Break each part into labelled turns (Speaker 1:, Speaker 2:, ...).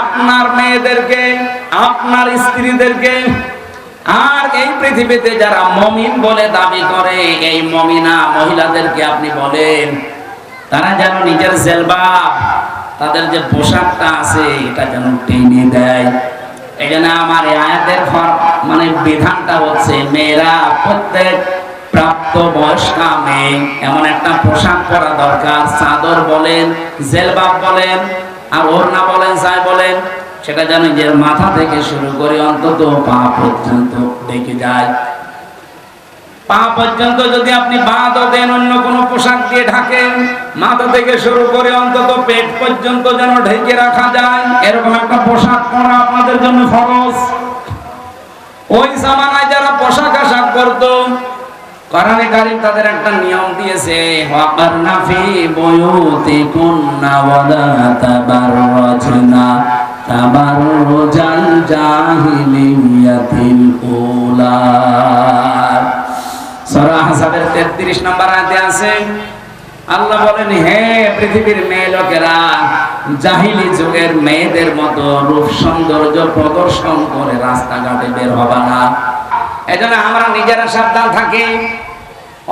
Speaker 1: আপনার মেয়েদেরকে, আপনার স্ত্রীদেরকে, আর এই পৃথিবীতে যারা মমিন বলে দাবি করে, এই মমিনা মহিলাদেরকে আপনি বলেন, তারা যেন নিজের জেলবাব, তাদের যে পোশাকটা আছে, এটা যেন টেনে দেয়। এই জন্য আমার আয়াতের মানে বিধানটা হচ্ছে, মেয়েরা, প্রত্যেক প্রাপ্ত বয়স্কা মেয়ে, এমন একটা পোশাক পরা দরকার। চাদর বলেন, জেলবাব বলেন আর ওড়না বলেন যাই বলেন, সেটা যেন নিজের মাথা থেকে শুরু করে অন্তত পা পর্যন্ত দেখে যায়। পা পর্যন্ত যদি আপনি বাঁধও দেন, অন্য কোনো পোশাক দিয়ে ঢাকেন, মাথা থেকে শুরু করে অন্তত পেট পর্যন্ত যেন ঢেকে রাখা যায়। এরকম একটা পোশাক পরা আপনাদের জন্য ফরজ। ওই জামানায় যারা পোশাক আশাক করতো কোরআনে কারীম তাদের একটা নিয়ম দিয়েছে, ওয়াকারনা ফি বুয়ুতিকুন্না ওয়ালা তাবাররাজনা তাবাররুজাল জাহিলিয়াতিল উলা। সূরা আহজাবের 33 নম্বর আয়াতে আছে, আল্লাহ বলেন, হে পৃথিবীর মেয়ে লোকেরা, জাহিলি যুগের মেয়েদের মতো রূপ সৌন্দর্য প্রদর্শন করে রাস্তাঘাটে বের হবা না। এজন্য আমরা নিজেরা সাবধান থাকি।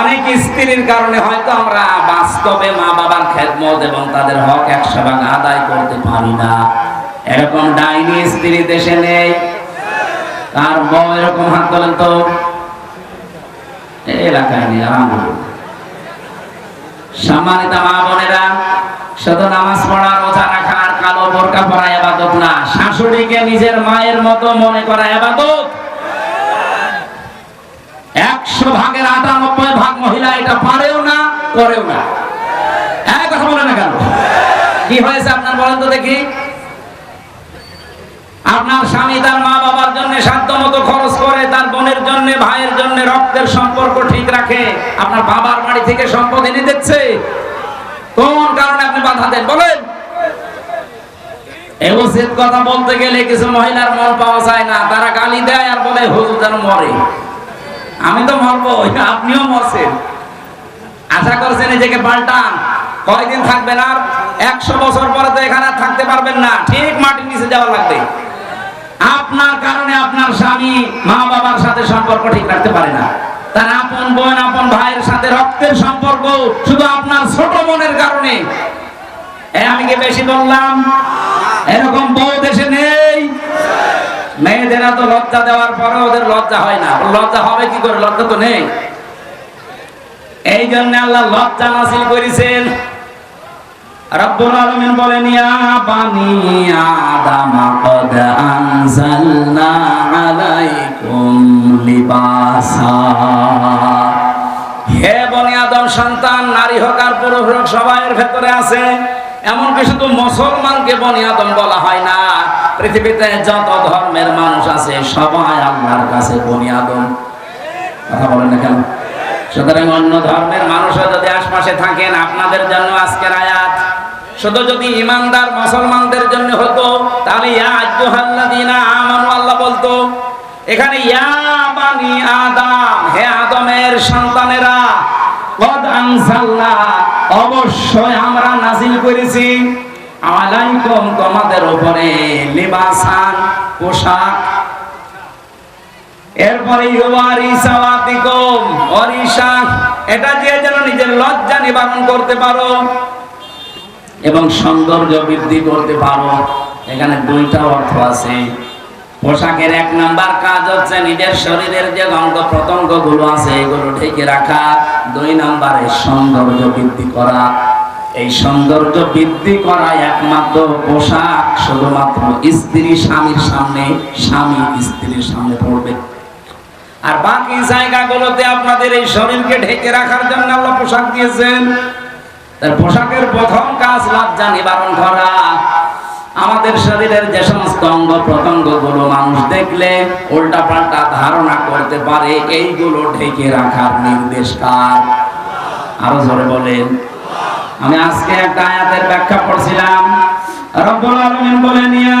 Speaker 1: অনেক স্ত্রীর কারণে হয়তো আমরা বাস্তবে মা বাবার খেদমত এবং তাদের হক একশো ভাগ আদায় করতে পারি না। এরকম ডাইনি স্ত্রী দেশে নেই। তার বউ এরকম, হাত তোলেন তো। এলাকায় নেই, আলহামদুলিল্লাহ। সম্মানিত মা বোনেরা, শুধু নামাজ পড়া, রোজা রাখা আর কালো বোরকা পরা এবাদত না, শাশুড়িকে নিজের মায়ের মতো মনে করা এবাদত। একশো ভাগের আটানব্বই ভাগ মহিলা এটা পারেও না, করেও না। কথা বলে না কেন? কি হয়েছে আপনার বলেন তো দেখি। আপনার স্বামী তার মা বাবার জন্য সাধ্য মতো খরচ করে, তার বোনের জন্য, ভাইয়ের জন্য রক্তের সম্পর্ক ঠিক রাখে। আপনার বাবার বাড়ি থেকে সম্পদ এনে দিচ্ছে। কোন কারণে আপনি বাধা দেন? বলেন। কথা বলতে গেলে কিছু মহিলার মন পাওয়া যায় না। তারা গালি দেয় আর বলে, হুজুর মরে। আমি তো মরবো আপনিও মরছেন। আশা করছেন নিজেকে পাল্টান। কয়দিন থাকবেন আর? একশো বছর পরে তো এখানে থাকতে পারবেন না। ঠিক মাটির নিচে যাওয়া লাগবে। আপনার কারণে আপনার স্বামী মা বাবার সাথে সম্পর্ক ঠিক রাখতে পারে না। তার আপন বোন, আপন ভাইয়ের সাথে রক্তের সম্পর্ক শুধু আপনার ছোট মনের কারণে। আমি কি বেশি বললাম? এরকম বউ দেশে নেই। মেয়েদের এত লজ্জা দেওয়ার পরে ওদের লজ্জা হয় না। লজ্জা হবে কি করে? লজ্জা তো নেই। এই জন্য আল্লাহ লজ্জা নাসিল করেছেন। রব্বুল বলেন, ইয়া বানি আদম, কদ আনজালনা আলাইকুম লিবাসা। হে বনি আদম, সন্তান, নারী হোক আর পুরুষ সবাইয়ের ভেতরে আছে। এমনকি শুধু মুসলমানকে বনি আদম বলা হয় না, পৃথিবীতে যত ধর্মের মানুষ আছে, সবাই আল্লাহর কাছে বনি আদম। কথা বলেন না কেন? সুতরাং অন্য ধর্মের মানুষও যদি আশপাশে থাকেন, আপনাদের জন্য আজকের আয়াত। শুধু যদি ইমানদার মুসলমানদের জন্য হতো, তাহলে ইয়া আজ্জুহাল্লাযীনা আমানু, আল্লাহ বলতো, এখানে ইয়া বানি আদম, হে আদমের সন্তানেরা কদ আনজালনা, অবশ্যই আমরা নাজিল করেছি। আলাইকুম, তোমাদের উপরে লিবাসান, পোশাক। এরপরে ইউয়ারিসাওয়াতিকুম অরিশা এটা দিয়ে যেন নিজের লজ্জা নিবারণ করতে পারো এবং সৌন্দর্য বৃদ্ধি করতে পারো। এখানে দুইটা অর্থ আছে। পোশাকের এক নাম্বার কাজ হচ্ছে নিজের শরীরের যে অঙ্গ প্রত্যঙ্গগুলো আছে, এগুলো ঢেকে রাখা। দুই নাম্বারে সৌন্দর্য বৃদ্ধি করা। এই সৌন্দর্য বৃদ্ধি করা একমাত্র পোশাক, শুধুমাত্র স্ত্রী স্বামীর সামনে, স্বামী স্ত্রীর সামনে পড়বে। আর বাকি জায়গাগুলোতে আপনাদের এই শরীরকে ঢেকে রাখার জন্য আল্লাহ পোশাক দিয়েছেন। তার পোশাকের প্রথম কাজ লজ্জা নিবারণ করা। আমাদের শরীরের যে সমস্ত অঙ্গ প্রত্যঙ্গগুলো মানুষ দেখলে উল্টা পাল্টা ধারণা করতে পারে, এইগুলো ঢেকে রাখার নির্দেশ কার আরও জোরে বলেন। আমি আজকে একটা আয়াতের ব্যাখ্যা পড়ছিলাম। রব্বুল আলামিন বলেন, ইয়া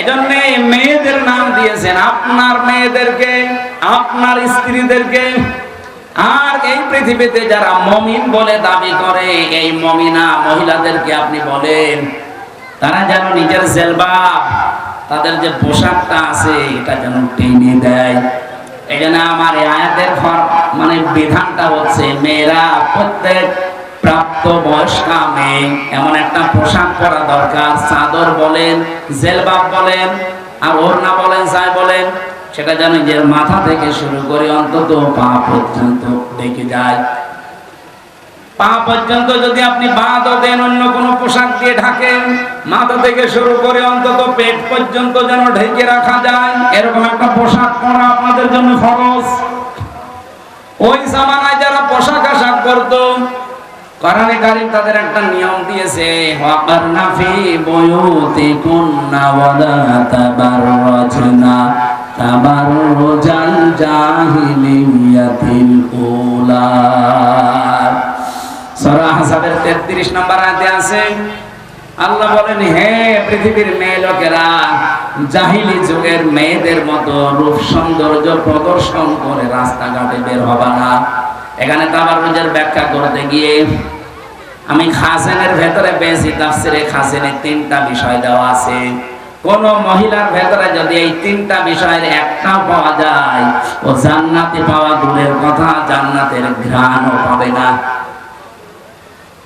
Speaker 1: এজন্য মেয়েদের নাম দিয়েছেন। আপনার মেয়েদেরকে, আপনার স্ত্রীদেরকে। আর এই পৃথিবীতে যারা মমিন বলে দাবি করে, এই মমিনা মহিলাদেরকে আপনি বলেন, তারা যেন নিজের জেলবাব, তাদের যে পোশাকটা আছে, এটা যেন টেনে দেয়। এই জন্য আমার আয়াতের মানে বিধানটা হচ্ছে, মেয়েরা প্রত্যেক প্রাপ্ত মেয়ে। এমন একটা পোশাক পরা দরকার। চাদর বলেন, জেলবাব বলেন, আর বলেন, যাই বলেন, সেটা যেন নিজের মাথা থেকে শুরু করে অন্তত পা পর্যন্ত ডেকে যায়। পা পর্যন্ত যদি আপনি বাঁধও দেন, অন্য কোনো পোশাক দিয়ে ঢাকেন, মাথা থেকে শুরু করে অন্তত পেট পর্যন্ত যেন ঢেকে রাখা যায়। এরকম একটা পোশাক পরা আপনাদের জন্য ফরজ। ওই জামানায় যারা পোশাক আশাক করতো কোরআনে কারীম তাদের একটা নিয়ম দিয়েছে ওয়াকারনা ফি বুয়ুতিকুন্না ওয়ালা তাবাররাজনা, তাবাররুজাল জাহিলিয়াতিল উলা। সূরা হাসাবের 33 নম্বর আয়াতে আছে, আল্লাহ বলেন, হে পৃথিবীর মেয়ে লোকেরা, জাহিলি যুগের মেয়েদের মতো রূপ সৌন্দর্য প্রদর্শন করে রাস্তাঘাটে বের হবা না। এখানে তাবারুজের ব্যাখ্যা করতে গিয়ে আমি খাসেনের ভেতরে পেয়েছি তাফসিরে খাসেনে তিনটা বিষয় দেওয়া আছে। কোন মহিলার ভেতরে যদি এই তিনটা বিষয়ের একটা পাওয়া যায়, ও জান্নাতে পাওয়া দূরের কথা, জান্নাতের ঘ্রাণও পাবে না।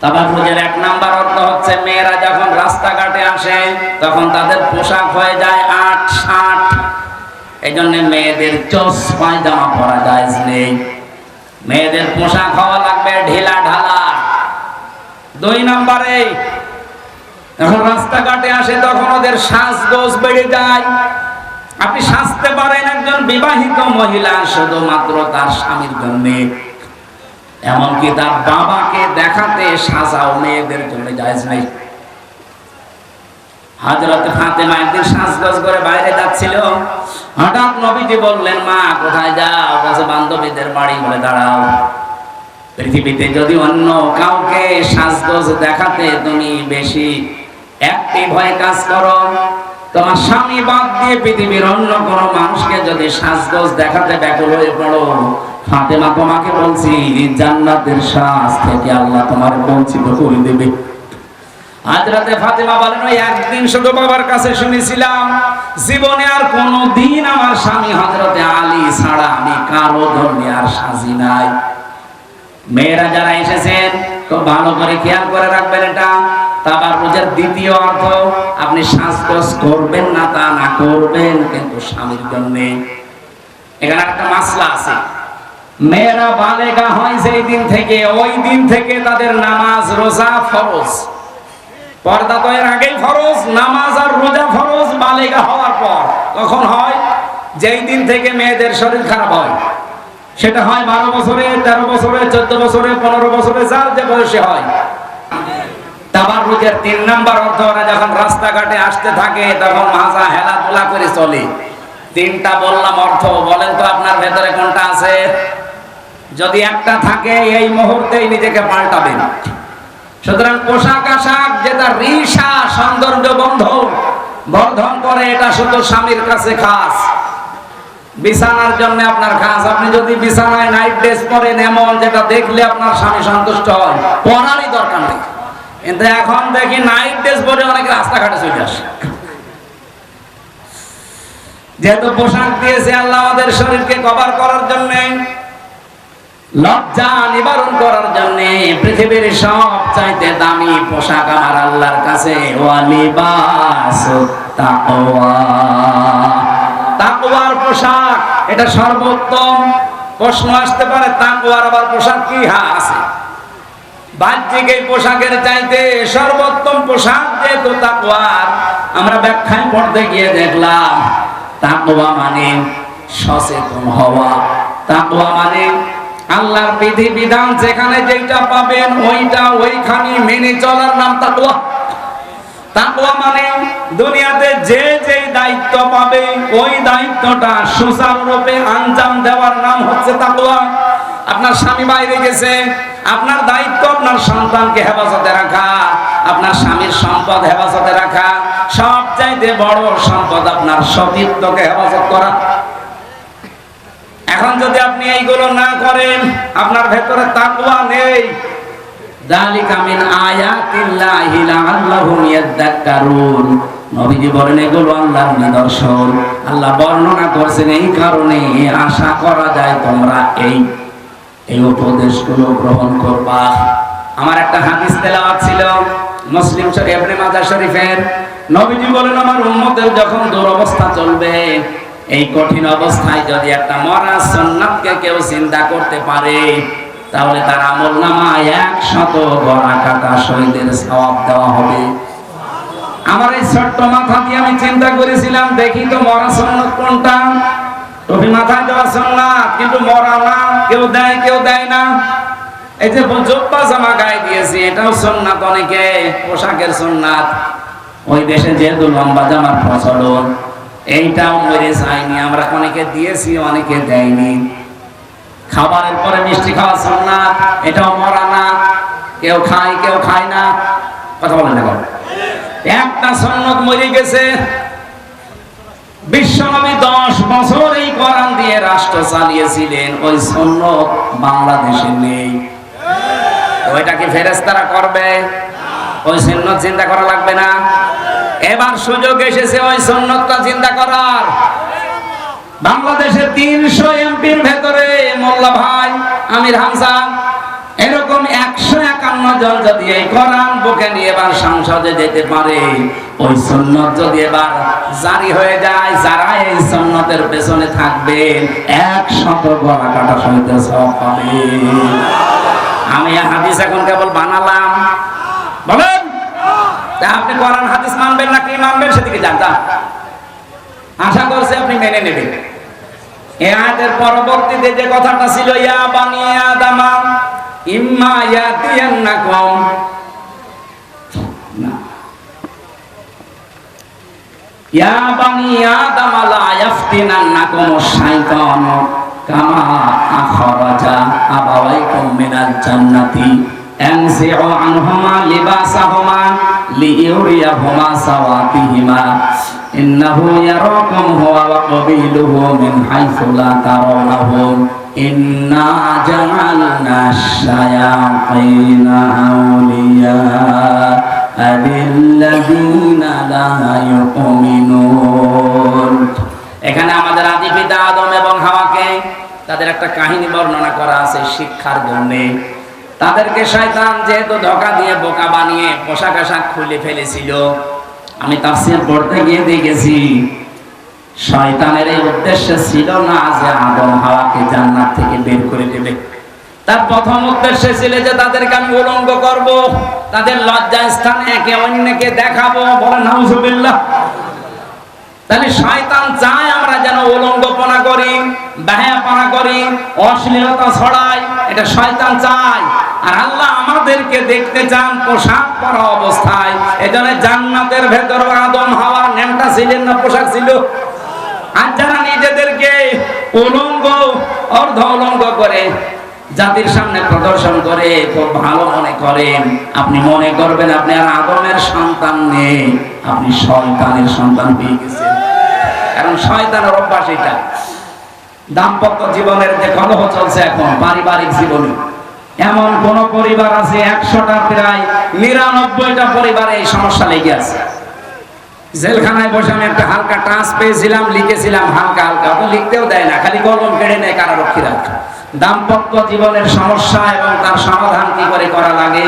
Speaker 1: তাবারুজের এক নাম্বার অর্থ হচ্ছে, মেয়েরা যখন রাস্তাঘাটে আসে, তখন তাদের পোশাক হয়ে যায় আট, ষাট। এই জন্য মেয়েদের চোস পায়জামা পরা যায় নেই মেয়েদের পোশাক হওয়া লাগবে ঢিলা ঢালা। দুই নম্বরে, যখন রাস্তাঘাটে আসে তখন ওদের শ্বাস শ্বাসগোজ বেড়ে যায়। আপনি সাজতে পারেন একজন বিবাহিত মহিলা শুধুমাত্র তার স্বামীর জন্যে। এমনকি তার বাবাকে দেখাতে সাজাও মেয়েদের জন্য যায় নেই। হাজরত ফাতেমা একদিন সাজগজ করে বাইরে যাচ্ছিল। হঠাৎ নবীজি বললেন, মা, কোথায় যাও? বলছে বান্ধবীদের বাড়ি বলে দাঁড়াও। পৃথিবীতে যদি অন্য কাউকে সাজগজ দেখাতে তুমি বেশি অ্যাক্টিভ হয়ে কাজ করো। তোমার স্বামী বাদ দিয়ে পৃথিবীর অন্য কোনো মানুষকে যদি সাজগজ দেখাতে ব্যাকুল হয়ে পড়ো, ফাতেমা তোমাকে বলছি, জান্নাতের শ্বাস থেকে আল্লাহ তোমার বঞ্চিত করে দেবে। হাজরাতে ফাতেমা বলেন, ওই একদিন শুধু বাবার কাছে শুনেছিলাম, জীবনে আর দিন আমার স্বামী আলী ছাড়া আমি কারও ধর্মে আর সাজি নাই। মেয়েরা যারা এসেছেন, খুব ভালো করে খেয়াল করে রাখবেন এটা। রোজার দ্বিতীয় অর্থ, আপনি শ্বাসকোষ করবেন না, তা না করবেন কিন্তু স্বামীর জন্য। এখানে একটা মাসলা আছে। মেয়েরা বালেগা হয় সেই দিন থেকে, ওই দিন থেকে তাদের নামাজ, রোজা, ফরজ। পর্দা তো এর আগেই ফরজ, নামাজ আর রোজা ফরজ বালেগা হওয়ার পর। কখন হয়, যেই দিন থেকে মেয়েদের শরীর খারাপ হয়, সেটা হয় বারো বছরে, তেরো বছরে, চোদ্দ বছরে, পনেরো বছরে, যার যে বয়সে হয়। তাবার তিন নাম্বার অর্থ ওরা যখন রাস্তাঘাটে আসতে থাকে, তখন মাজা হেলাধুলা করে চলে। তিনটা বললাম অর্থ, বলেন তো আপনার ভেতরে কোনটা আছে? যদি একটা থাকে, এই মুহূর্তেই নিজেকে পাল্টাবেন। সুতরাং পোশাক আশাক, যেটা রিসা, সৌন্দর্য বন্ধন, বর্ধন করে, এটা শুধু স্বামীর কাছে খাস। বিছানার জন্য আপনার খাস। আপনি যদি বিছানায় নাইট ড্রেস পরেন, এমন যেটা দেখলে আপনার স্বামী সন্তুষ্ট হয়। পরারই দরকার নেই। কিন্তু এখন দেখি নাইট ড্রেস পরে অনেক রাস্তাঘাটে চলে আসে। যেহেতু পোশাক দিয়েছে আল্লাহ আমাদের শরীরকে কভার করার জন্য লজ্জা নিবারণ করার জন্য পৃথিবীর সব চাইতে দামি পোশাক আমার আল্লাহর কাছে। তাকওয়ার পোশাক, এটা সর্বোত্তম। প্রশ্ন আসতে পারে, তাকওয়ার আবার পোশাক কি? হ্যাঁ আছে। বাহ্যিক এই পোশাকের চাইতে সর্বোত্তম পোশাক যেহেতু তাকওয়ার, আমরা ব্যাখ্যায় পড়তে গিয়ে দেখলাম, তাকওয়া মানে সচেতন হওয়া। তাকওয়া মানে আল্লাহর বিধি বিধান যেখানে যেটা পাবেন ওইটা ওইখানে মেনে চলার নাম তাকওয়া। মানে দুনিয়াতে যে যে দায়িত্ব পাবে, ওই দায়িত্বটা সুচারুরূপে আঞ্জাম দেওয়ার নাম হচ্ছে আপনার স্বামী বাইরে গেছে, আপনার দায়িত্ব আপনার সন্তানকে হেফাজতে রাখা, আপনার স্বামীর সম্পদ হেফাজতে রাখা সব চাইতে বড় সম্পদ আপনার সতীত্বকে হেফাজত করা। এখন যদি আপনি এইগুলো না করেন, আপনার ভেতরে তাকওয়া নেই। নবীজি বলেন, এগুলো আল্লাহর নিদর্শন। আল্লাহ বর্ণনা করছেন এই কারণে আশা করা যায় তোমরা এই এই উপদেশগুলো গ্রহণ করবা। আমার একটা হাদিস তেলাওয়াত ছিল মুসলিম শরীফ শরীফের। নবীজি বলেন, আমার উম্মতের যখন দুরবস্থা চলবে এই কঠিন অবস্থায় যদি একটা মরা সুন্নাতকে কেউ চিন্তা করতে পারে, তাহলে তার আমল নামায় একশত কাটা শহীদের সওয়াব দেওয়া হবে। আমার এই ছোট্ট মাথা দিয়ে আমি চিন্তা করেছিলাম, দেখি তো মরা সন্ন্যত কোনটা? টুপি মাথায় দেওয়া সন্ন্যাত কিন্তু মরা না, কেউ দেয় কেউ দেয় না। এই যে জব্বা জামা গায়ে দিয়েছি, এটাও সন্ন্যাত অনেকে, পোশাকের সন্ন্যাত ওই দেশে যেহেতু লম্বা জামার প্রচলন এইটাও মরে যায়নি, আমরা অনেকে দিয়েছি, অনেকে দেয়নি। খাবারের পরে মিষ্টি খাওয়া সন্ন্যাত এটাও মরা না, কেউ খায় কেউ খায় না। কথা বলেন না একটা সন্ন্যত মরে গেছে। বিশ্বনবী দশ বছর এই কোরআন দিয়ে রাষ্ট্র চালিয়েছিলেন, ওই সন্ন্যত বাংলাদেশে নেই। ওইটাকে ফেরেস্তারা করবে? ওই সন্ন্যত চিন্তা করা লাগবে না? এবার সুযোগ এসেছে ওই সন্ন্যতটা চিন্তা করার। বাংলাদেশে তিনশো এমপির ভেতরে মোল্লা ভাই, আমির হামজা এরকম একশো একান্ন জন যদি এই কোরআন বুকে নিয়ে এবার সংসদে যেতে পারে, ওই সন্ন্যত যদি এবার জারি হয়ে যায়, যারা এই সন্ন্যতের পেছনে থাকবে, একশত গলা কাটা সহিত সব আমি হাদিস এখন কেবল বানালাম। বলেন! তা আপনি কোরআন, হাদিস মানবেন না কি মানবেন সেদিকে জানতাম আশা করছি আপনি মেনে নেবেন। এ পরবর্তীতে যে কথাটা ছিল, ইয়া বানি আদামা, ইম্মা ইয়াতিয়ান্নাকুম। ইয়া বানি আদাম লা ইয়াফতিনান্নাকুম শাইতানু, কামা আখরাজা আবাওয়াইকুম মিনাল জান্নাতি। আনহুমা লিবাসাহুমা। সাওয়াতিহিমা ইন্নাহু ইয়ারাকুম হুয়া ওয়া মিন হাইসু লা তারাউনাহুম ইন্না শায়াতিনা আউলিয়া লা ইউমিনুন এখানে আমাদের আদি পিতা আদম এবং হাওয়াকে তাদের একটা কাহিনী বর্ণনা করা আছে শিক্ষার জন্যে। তাদেরকে শয়তান যেহেতু ধোকা দিয়ে বোকা বানিয়ে পোশাক আশাক খুলে ফেলেছিল, আমি তাফসীর পড়তে গিয়ে দেখেছি, শয়তানের এই উদ্দেশ্য ছিল না যে আদম হাওয়াকে জান্নাত থেকে বের করে দেবে। তার প্রথম উদ্দেশ্য ছিল যে তাদেরকে আমি উলঙ্গ করব, তাদের লজ্জা স্থানে একে অন্যকে দেখাবো, বলে নাউজুবিল্লাহ। তাহলে শয়তান চায় আমরা যেন উলঙ্গপনা করি বাহাপনা করি, অশ্লীলতা ছড়াই, এটা শয়তান চায়। আর আল্লাহ আমাদেরকে দেখতে চান পোশাক পরা অবস্থায়। এজন্য জান্নাতের ভেতর আদম হাওয়া নেমটা ছিলেন না, পোশাক ছিল। আর যারা নিজেদেরকে উলঙ্গ, অর্ধ উলঙ্গ করে জাতির সামনে প্রদর্শন করে, খুব ভালো মনে করেন। আপনি মনে করবেন আপনি আর আদমের সন্তান নেই, আপনি শয়তানের সন্তান পেয়ে গেছেন। কারণ শয়তানের অভ্যাস এটা। দাম্পত্য জীবনের যে কলহ চলছে এখন, পারিবারিক জীবনে। এমন কোন পরিবার আছে একশোটা প্রায় নিরানব্বইটা পরিবারে এই সমস্যা লেগে আছে। জেলখানায় বসে আমি একটা হালকা টাচ পেয়েছিলাম, লিখেছিলাম, হালকা হালকা। ওটা লিখতেও দেয় না, খালি কলম কেড়ে নেয় কারারক্ষীরা দাম্পত্য জীবনের সমস্যা এবং তার সমাধান কি করে করা লাগে,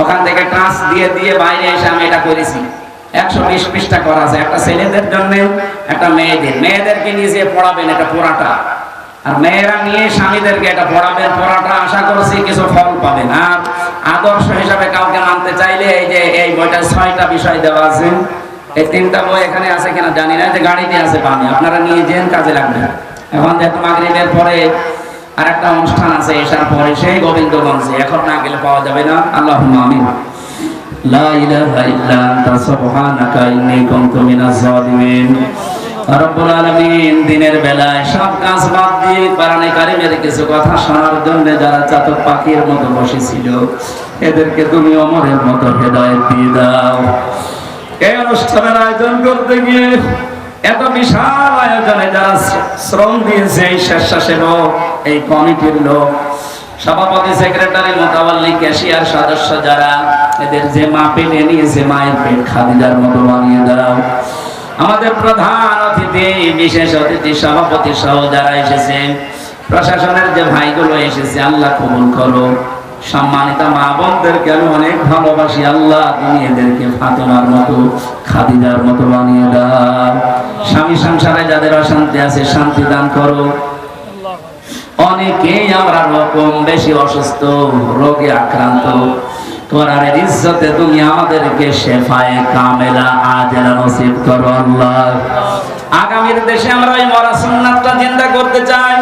Speaker 1: ওখান থেকে টাচ দিয়ে দিয়ে বাইরে এসে আমি এটা করেছি। একশো বিশ পৃষ্ঠা করা আছে, একটা ছেলেদের জন্য একটা মেয়েদের। মেয়েদেরকে নিয়ে যে পড়াবেন এটা পড়াটা। আর মেয়েরা নিয়ে স্বামীদেরকে এটা পড়াবেন, পড়াটা আশা করছি কিছু ফল পাবেন। আর আদর্শ হিসাবে কাউকে মানতে চাইলে এই যে এই বইটা ছয়টা বিষয় দেওয়া আছে। এই তিনটা বই এখানে আছে কিনা জানি না যে গাড়িতে আছে পানি, আপনারা নিয়ে যেন কাজে লাগবে। এখন যেহেতু মাগরিবের পরে আর একটা অনুষ্ঠান আছে এসার পরে সেই গোবিন্দগঞ্জে, এখন না গেলে পাওয়া যাবে না। আল্লাহ আমিন। লা ইলাহা ইল্লা আনতা, সুবহানাকা ইন্নী কুনতু মিনাজ জালিমিন রব্বুল আলামিন দিনের বেলায় সব কাজ বাদ দিয়ে কোরআনে কারিমের কিছু কথা শোনার জন্য যারা চাতক পাখির মতো বসেছিল, এদেরকে তুমি অমরের মতো হেদায়েত দিয়ে দাও। এই অনুষ্ঠানের আয়োজন করতে গিয়ে এত বিশাল আয়োজনে যারা শ্রম দিয়েছে, এই স্বেচ্ছাসেবক, এই কমিটির লোক, সভাপতি, সেক্রেটারি, মোতাবাল্লি, ক্যাশিয়ার সদস্য যারা, এদের যে মা পেটে নিয়েছে, মায়ের পেট খাদিজার মতো বানিয়ে দাও। আমাদের প্রধান অতিথি, বিশেষ অতিথি, সভাপতি সহ যারা এসেছে প্রশাসনের যে ভাইগুলো এসেছে, আল্লাহ কবুল করো সম্মানিত মা বোনদেরকে আমি অনেক ভালোবাসি, আল্লাহ তুমি এদেরকে ফাতেমার মতো, খাদিজার মতো বানিয়ে দাও। স্বামী সংসারে যাদের অশান্তি আছে, শান্তি দান করো অনেকেই আমরা রকম বেশি অসুস্থ, রোগে আক্রান্ত। কোরআনের ইজ্জতে তুমি আমাদেরকে কামেলা আজেলা নসিব করো আল্লাহ। আগামীর দেশে আমরা ওই মরা সুন্নাতটা জিন্দা করতে চাই।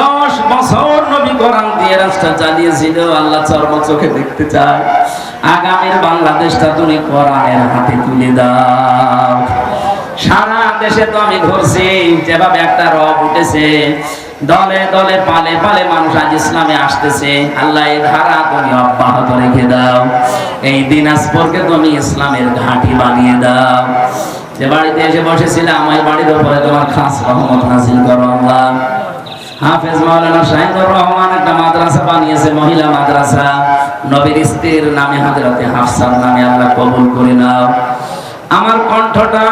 Speaker 1: দশ বছর নবী কোরআন দিয়ে রাস্তা চালিয়েছিল, আল্লাহ চর্ম চোখে দেখতে চাই আগামীর বাংলাদেশটা তুমি কোরআনের হাতে তুলে দাও। সারা দেশে তো আমি ঘুরছি, যেভাবে একটা রব উঠেছে দলে দলে পালে পালে মানুষ আজ ইসলামে আসতেছে। আল্লাহ এই ধারা তুমি অব্যাহত রেখে দাও। এই দিনাজপুরকে তুমি ইসলামের ঘাঁটি বানিয়ে দাও। যে বাড়িতে এসে বসেছিলাম, ওই বাড়ির উপরে তোমার খাস রহমত নাজিল করো আল্লাহ। হাফেজ মাওলানা শাহিদুর রহমান একটা মাদ্রাসা বানিয়েছে, মহিলা মাদ্রাসা। নবীর স্ত্রীর নামে হাজরাতে হাফসার নামে আল্লাহ কবুল করে নাও। আমার কণ্ঠটা